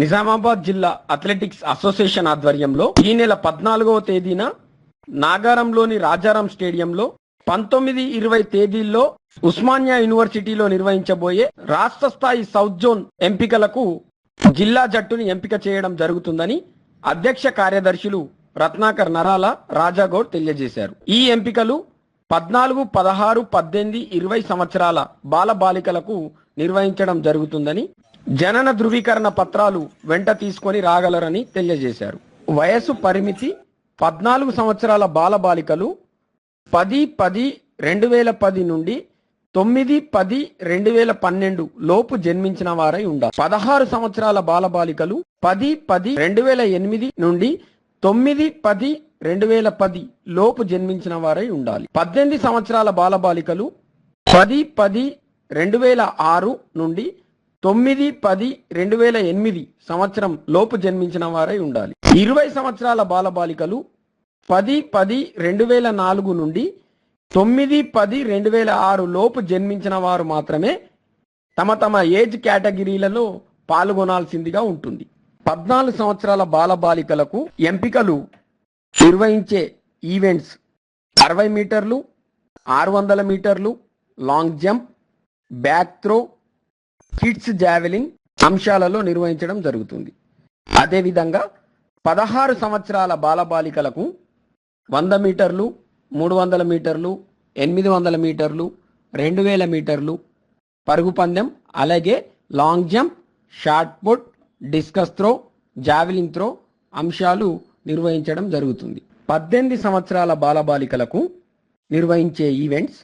నిజామాబాద్ జిల్లా athletics association ఆధ్వర్యంలో ఈ నెల పద్నాలుగవ తేదీన నాగారంలోని రాజారాం స్టేడియంలో పంతొమ్మిది ఇరవై తేదీల్లో ఉస్మానియా యూనివర్సిటీలో నిర్వహించబోయే రాష్ట్ర స్థాయి సౌత్ జోన్ ఎంపికలకు జిల్లా జట్టుని ఎంపిక చేయడం జరుగుతుందని అధ్యక్ష కార్యదర్శులు రత్నాకర్ నరాల రాజాగౌడ్ తెలియజేశారు. ఈ ఎంపికలు పద్నాలుగు పదహారు పద్దెనిమిది ఇరవై సంవత్సరాల బాలబాలికలకు నిర్వహించడం జరుగుతుందని జనన ధృవీకరణ పత్రాలు వెంట తీసుకొని రాగలరని తెలియజేశారు. వయసు పరిమితి పద్నాలుగు సంవత్సరాల బాలబాలికలు పది పది రెండు వేల పది నుండి తొమ్మిది పది రెండు వేల పన్నెండు లోపు జన్మించిన వారై ఉండాలి. పదహారు సంవత్సరాల బాలబాలికలు పది పది రెండు వేల ఎనిమిది నుండి తొమ్మిది పది రెండు వేల పది లోపు జన్మించిన వారై ఉండాలి. పద్దెనిమిది సంవత్సరాల బాలబాలికలు పది పది రెండు వేల ఆరు నుండి తొమ్మిది పది రెండు వేల ఎనిమిది సంవత్సరం లోపు జన్మించిన వారై ఉండాలి. ఇరవై సంవత్సరాల బాలబాలికలు పది పది రెండు వేల నాలుగు నుండి తొమ్మిది పది రెండు వేల ఆరు లోపు జన్మించిన వారు మాత్రమే తమ తమ ఏజ్ కేటగిరీలలో పాల్గొనాల్సిందిగా ఉంటుంది. పద్నాలుగు సంవత్సరాల బాలబాలికలకు ఎంపికలు నిర్వహించే ఈవెంట్స్ అరవై మీటర్లు ఆరు వందల మీటర్లు long jump back throw kids javelin అంశాలలో నిర్వహించడం జరుగుతుంది. అదేవిధంగా పదహారు సంవత్సరాల బాలబాలికలకు వంద మీటర్లు మూడు వందల మీటర్లు ఎనిమిది వందల మీటర్లు రెండు వేల మీటర్లు పరుగు పందెం అలాగే long jump shot put discus throw javelin throw అంశాలు నిర్వహించడం జరుగుతుంది. పద్దెనిమిది సంవత్సరాల బాలబాలికలకు నిర్వహించే ఈవెంట్స్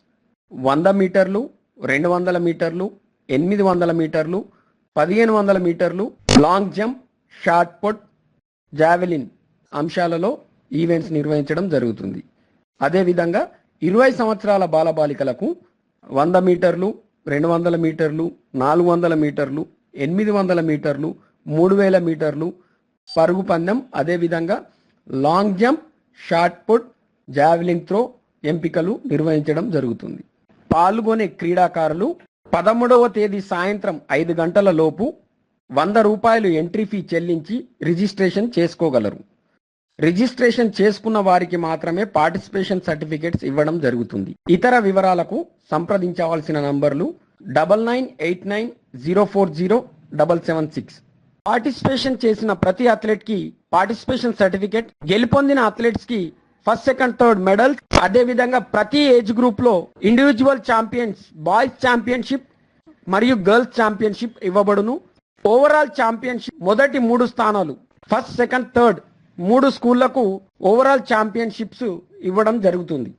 వంద మీటర్లు రెండు వందల మీటర్లు ఎనిమిది వందల మీటర్లు పదిహేను వందల మీటర్లు long jump shot put javelin అంశాలలో ఈవెంట్స్ నిర్వహించడం జరుగుతుంది. అదేవిధంగా ఇరవై సంవత్సరాల బాలబాలికలకు వంద మీటర్లు రెండు వందల మీటర్లు నాలుగు వందల మీటర్లు ఎనిమిది వందల మీటర్లు మూడు వేల మీటర్లు పరుగు పందెం అదేవిధంగా long jump shot put javelin throw ఎంపికలు నిర్వహించడం జరుగుతుంది. పాల్గొనే క్రీడాకారులు పదమూడవ తేదీ సాయంత్రం ఐదు గంటల లోపు వంద రూపాయలు ఎంట్రీ ఫీ చెల్లించి రిజిస్ట్రేషన్ చేసుకోగలరు. రిజిస్ట్రేషన్ చేసుకున్న వారికి మాత్రమే పార్టిసిపేషన్ సర్టిఫికేట్స్ ఇవ్వడం జరుగుతుంది. ఇతర వివరాలకు సంప్రదించవలసిన నంబర్లు double nine eight nine zero four zero double seven six. Participation చేసిన ప్రతి అథ్లెట్కి పార్టిసిపేషన్ సర్టిఫికేట్ గెలుపొందిన అథ్లెట్స్కి ఫస్ట్ సెకండ్ థర్డ్ మెడల్స్ అదే విధంగా ప్రతి ఏజ్ గ్రూప్లో ఇండివిజువల్ ఛాంపియన్స్ బాయ్స్ ఛాంపియన్షిప్ మరియు గర్ల్స్ ఛాంపియన్షిప్ ఇవ్వబడును. ఓవరాల్ ఛాంపియన్షిప్ మొదటి మూడు స్థానాలు. ఫస్ట్ సెకండ్ థర్డ్ మూడు స్కూళ్ళకు ఓవరాల్ ఛాంపియన్షిప్స్ ఇవ్వడం జరుగుతుంది.